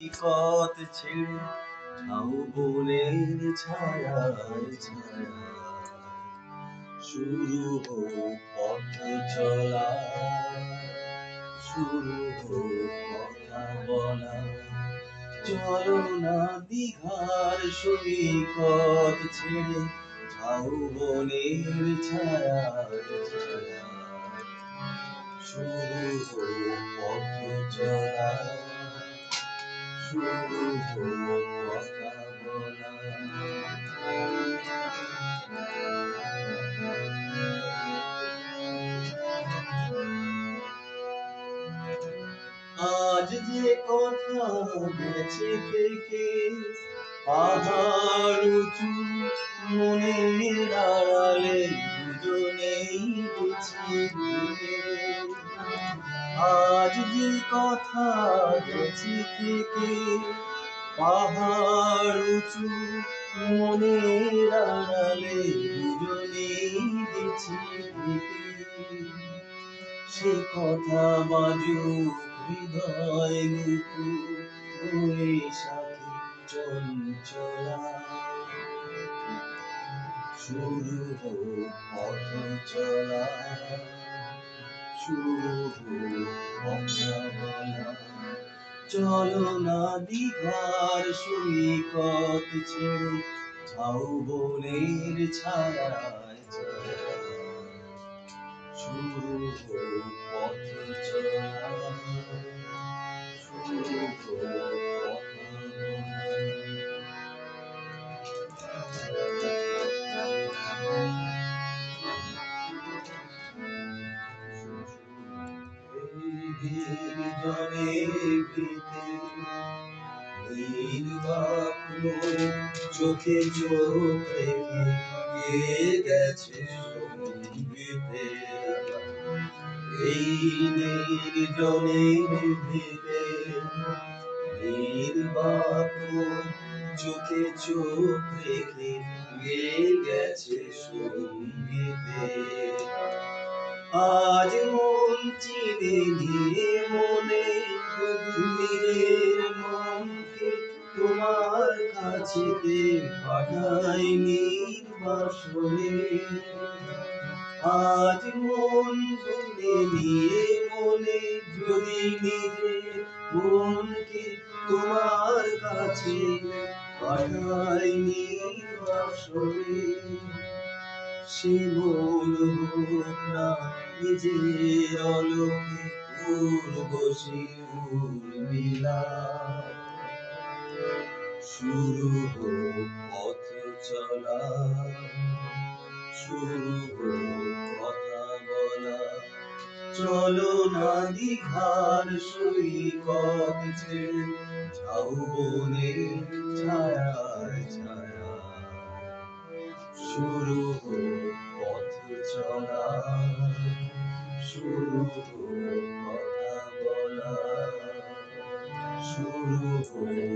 কত ছেড়ে ছাউ বনের ছায়ায় ছায়া। শুরু হোক পথ চলা, শুরু হোক কথা বলা। চলো না দীঘার সৈকত ছেড়ে ছাউ বনের ছায়ায় ছায়া। শুরু হোক পথ চলা। আজ যে কথা গেছে থেকে পাহাড় উঁচু মনের আড়ালে দুজনেই বুঝিয়ে আজ যে কথা গেছে থেকে পাহাড় উঁচু মনের আড়ালে দুজনেই গেছি সে কথা বাজুক হৃদয় মুকু ওই সাথে চঞ্চলা। শুরু হোক বলা চলো না দীঘার সৈকত ছেড়ে ছাউ বনের ছায়া। শুরু পথ জনে চোখে চোখ রেখে গিয়ে গেছে সঙ্গীতে এই নির্জনের ভিতে নির্বাক চোখে চোখ রেখে গিয়ে গেছে সঙ্গীতে আজ মন চিনে নিয়ে মনে নিজের মনকে তোমার কাছেতে পাঠাই নির্বাসনে আজ মন চিনে নিয়ে মনে যদি নিজের মনকে তোমার কাছে পাঠাই নির্বাসনে সে হোক না নিজের অলোকে উর্বশী উর্মিলা শুরু হোক পথ চলা, শুরু হোক কথা বলা। চলো না দীঘার সৈকত ছেড়ে যাও বনের ছায়ায় ছায়া। শুরু হোক শুরু কথা বলা শুরু